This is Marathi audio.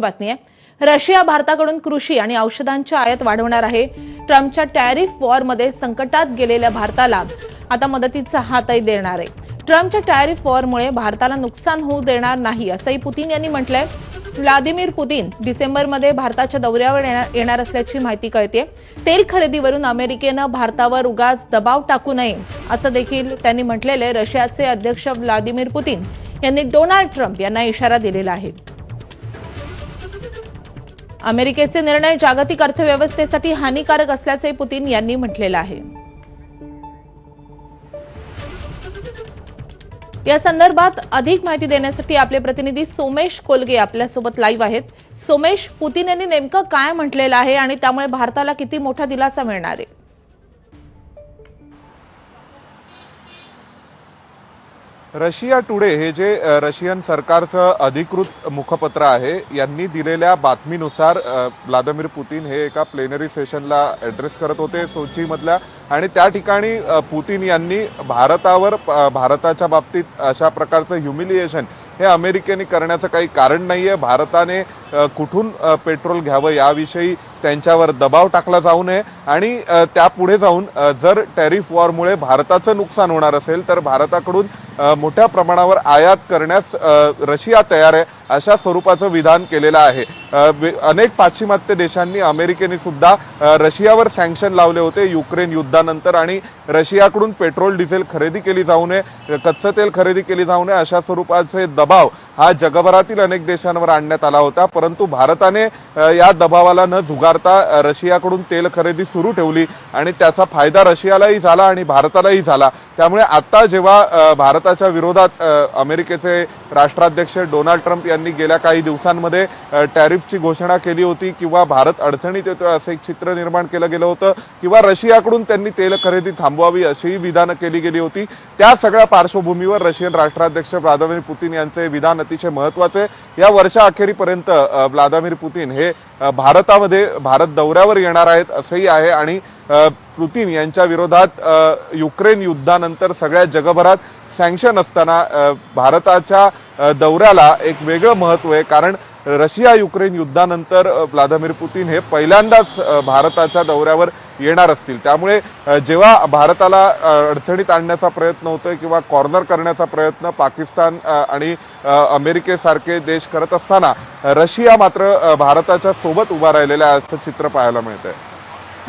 बातमी आहे. रशिया भारताकडून कृषी आणि औषधांची आयात वाढवणार आहे. ट्रम्पच्या टॅरिफ वॉरमध्ये संकटात गेलेल्या भारताला आता मदतीचा हातही देणार आहे. ट्रम्पच्या टॅरिफ वॉरमुळे भारताला नुकसान होऊ देणार नाही असंही पुतीन यांनी म्हटलंय. व्लादिमीर पुतीन डिसेंबरमध्ये भारताच्या दौऱ्यावर येणार- असल्याची माहिती कळते तेल खरेदीवरून अमेरिकेनं भारतावर उगाच दबाव टाकू नये असं देखील त्यांनी म्हटलेलं आहे. रशियाचे अध्यक्ष व्लादिमीर पुतीन यांनी डोनाल्ड ट्रम्प यांना इशारा दिलेला आहे. अमेरिकेचे निर्णय जागतिक अर्थव्यवस्थेसाठी हानिकारक असल्याचे पुतीन यांनी म्हटलेलं आहे. या संदर्भात अधिक माहिती देण्यासाठी आपले प्रतिनिधी सोमेश कोलगे आपल्यासोबत लाईव्ह आहेत. सोमेश पुतीन यांनी नेमकं काय म्हटलेलं आहे आणि त्यामुळे भारताला किती मोठा दिलासा मिळणार आहे? रशिया टुडे हे जे रशियन सरकारचं अधिकृत मुखपत्र आहे यांनी दिलेल्या बातमीनुसार व्लादिमीर पुतीन हे एका प्लेनरी सेशनला ॲड्रेस करत होते सोचीमधल्या आणि त्या ठिकाणी पुतीन यांनी भारतावर भारताच्या बाबतीत अशा प्रकारचं ह्युमिलिएशन हे अमेरिकेने करण्याचं काही कारण नाही आहे भारताने कुठून पेट्रोल घ्यावं याविषयी त्यांच्यावर दबाव टाकला जाऊ नये. आणि त्यापुढे जाऊन जर टॅरिफ वॉरमुळे भारताचं नुकसान होणार असेल तर भारताकडून मोठ्या प्रमाणावर आयात करण्यास रशिया तयार आहे अशा स्वरूपाचं विधान केलेलं आहे. अनेक पाश्चिमात्य देशांनी अमेरिकेने सुद्धा रशियावर सँक्शन लावले होते युक्रेन युद्धानंतर. आणि रशियाकडून पेट्रोल डिझेल खरेदी केली जाऊ नये कच्चं तेल खरेदी केली जाऊ नये अशा स्वरूपाचे दबाव हा जगभरातील अनेक देशांवर आणण्यात आला होता. परंतु भारताने या दबावाला न झुगारता रशियाकडून तेल खरेदी सुरू ठेवली आणि त्याचा फायदा रशियालाही झाला आणि भारतालाही झाला. त्यामुळे आता जेव्हा भारताच्या विरोधात अमेरिकेचे राष्ट्राध्यक्ष डोनाल्ड ट्रम्प यांनी गेल्या काही दिवसांमध्ये टॅरिफची घोषणा केली होती किंवा भारत अडचणीत येतोय असं एक चित्र निर्माण केलं गेलं होतं किंवा रशियाकडून त्यांनी तेल खरेदी थांबवावी अशीही विधानं केली गेली होती. त्या सगळ्या पार्श्वभूमीवर रशियन राष्ट्राध्यक्ष व्लादिमीर पुतीन यांचे विधान अतिशय महत्त्वाचे या वर्षा अखेरीपर्यंत व्लादिमीर पुतीन हे भारतामध्ये भारत दौऱ्यावर येणार आहेत असंही आहे आणि पुतीन यांच्या विरोधात युक्रेन युद्धानंतर सगळ्या जगभरात सँक्शन असताना भारताच्या दौऱ्याला एक वेगळं महत्त्व आहे. कारण रशिया युक्रेन युद्धानंतर व्लादिमीर पुतीन हे पहिल्यांदाच भारताच्या दौऱ्यावर येणार असतील. त्यामुळे जेव्हा भारताला अडचणीत आणण्याचा प्रयत्न होतोय किंवा कॉर्नर करण्याचा प्रयत्न पाकिस्तान आणि अमेरिकेसारखे देश करत असताना रशिया मात्र भारताच्या सोबत उभा राहिलेला आहे असं चित्र पाहायला मिळतंय.